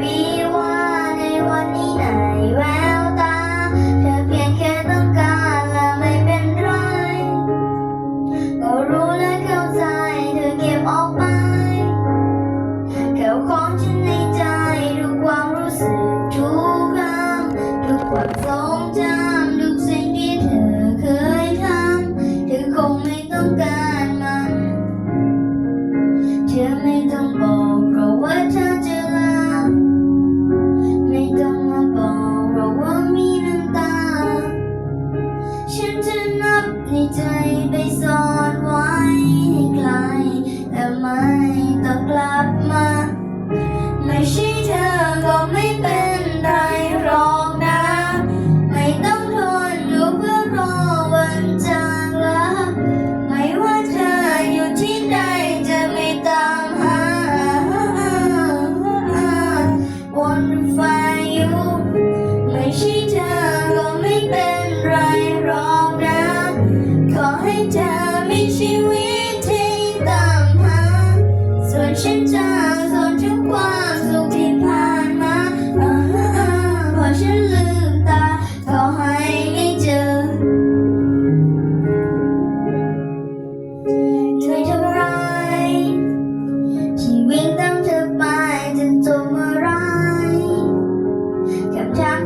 วิวาในวันนี้ไหนแววตา เธอเพียงแค่ต้องการและไม่เป็นไร ก็รู้และเข้าใจเธอเก็บออกไปแค่ของฉันในใจ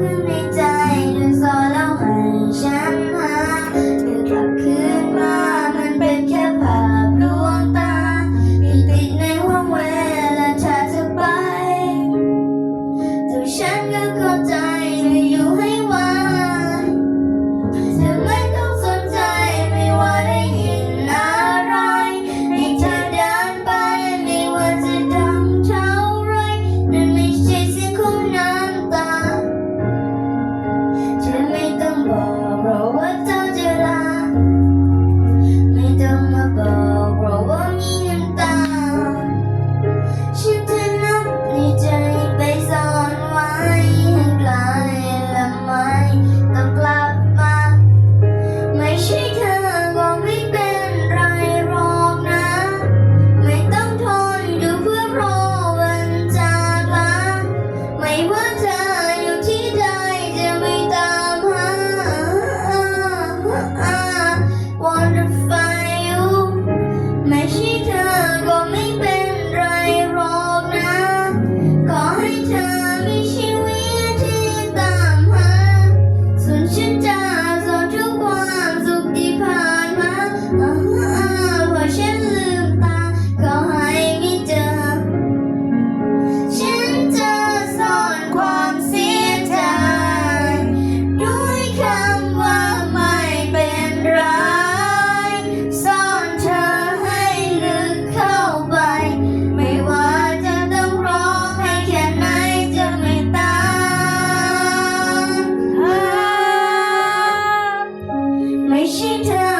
คำ ไ